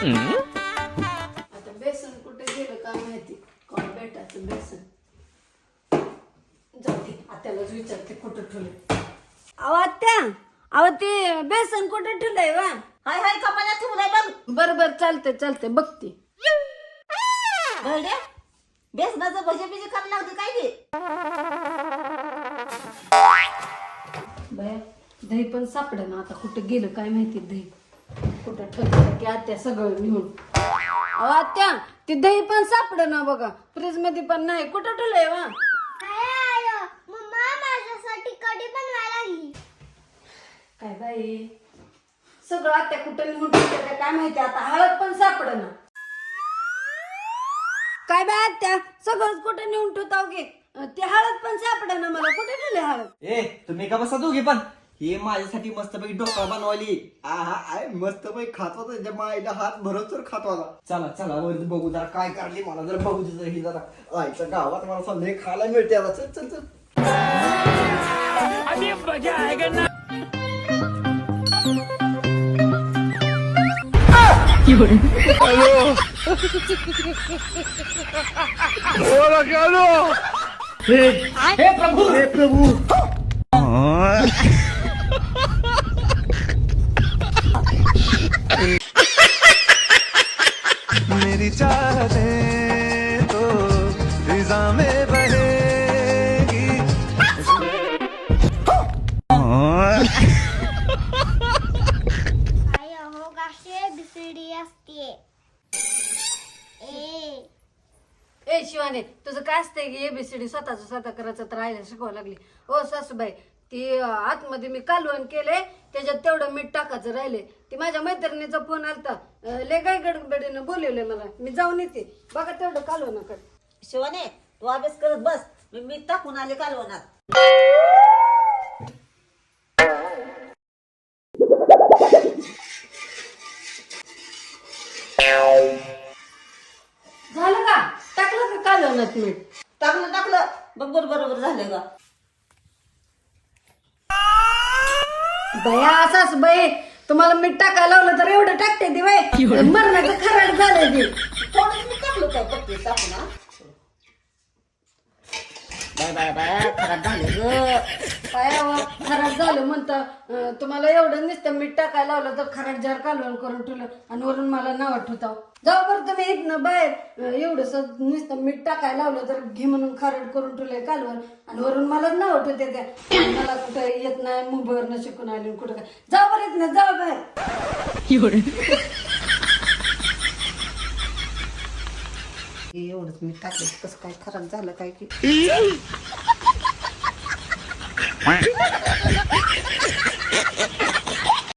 आता बेसन कुठे गेलं काय माहिती? कोण बेटाचं बेसन? दे आत्यालाच विचारते कुठं ठेवले अहो आत्या अहो ते बेसन कुठे ठेवलंय वा? हाय हाय कपाला ठेवलाय बघ बर बर चालते चालते बघते. बरड्या बेसनाचं भजे बिजे करायला लागते काय ते बया दही पण सापडे ना आता कुठं गेलं काय माहिती दही? कुठं ठेवलं की आत्या सगळं नेऊन अहो आत्या ते दही पण सापड ना बघा. फ्रीजमध्ये पण नाही. कुठं ठेवलंय वा? मम्मा माझ्यासाठी कढी बनवायला लागली. काय बाई? सगळं आत्या कुठं निघून ठेवलं काय काय माहिती? आता हळद पण सापड ना. काय बाय आत्या? सगळंच कुठं नेऊन ठेवताव की? ते हळद पण सापड ना मला. कुठे ठेवले हळद? ए तुम्ही का बसा दोघे पण? हे माझ्यासाठी मस्तपैकी डोका बनवली आहा आय मस्तपैकी खात होता त्याच्या माईला हात भरत तर खात होता. चला चला वर बघू जरा काय काढली मला जरा बघू तिचं ही जरा. आईच्या गावात मला संध्याकाळी खायला मिळते आता. चल चल चल. मेरी चाहते तो फिजा में बहेगी। आई अहो बिसडी असते ए ए शिवाने तुझं काय असतंय की एबीसीडी स्वतःच स्वतः करायचं तर राहायला शिकवायला लागली. ओ सासूबाई ती आतमध्ये मी कालवण केले त्याच्यात तेवढं मीठ टाकायचं राहिले ती माझ्या मैत्रिणीचा फोन आलता. लय काय गडबडीनं बोलवले मला. मी जाऊन येते. बघा तेवढं कालवणाकडे. शिवाने तू अभ्यास करत बस. मी मीठ टाकून आले कालवणात. झालं का? टाकलं का कालवणात मीठ? टाकलं टाकलं. बरोबर बरोबर झालं का बया असाच बाई. तुम्हाला मीठ टाकायला लावलं तर एवढं टाकते ती बाई. मरणाचं खराड झालंय ती. थोडंच मी टाकलं काय बघते टाकून हा बाय बाय बाय खराब झालं ग. काय खराट खराब झालं म्हणतं तुम्हाला एवढं नुसतं मीठ टाकायला लावलं तर खराट जार कालवण करून ठेवलं आणि वरून मला नाव ठेवता जाऊ बरं तुम्ही इथनं बाहेर एवढस नुसतं मीठ टाकायला लावलं तर घे म्हणून खारड करून ठेवलंय कालवण आणि वरून मला नाव ठेवते त्या मला कुठं येत नाही मुंबईवरनं शिकून आली कुठं काय. जाऊ बरं इथनं जाऊ बाहेर. एवढंच मी टाकलं कसं काय खराब झालं काय की? quack.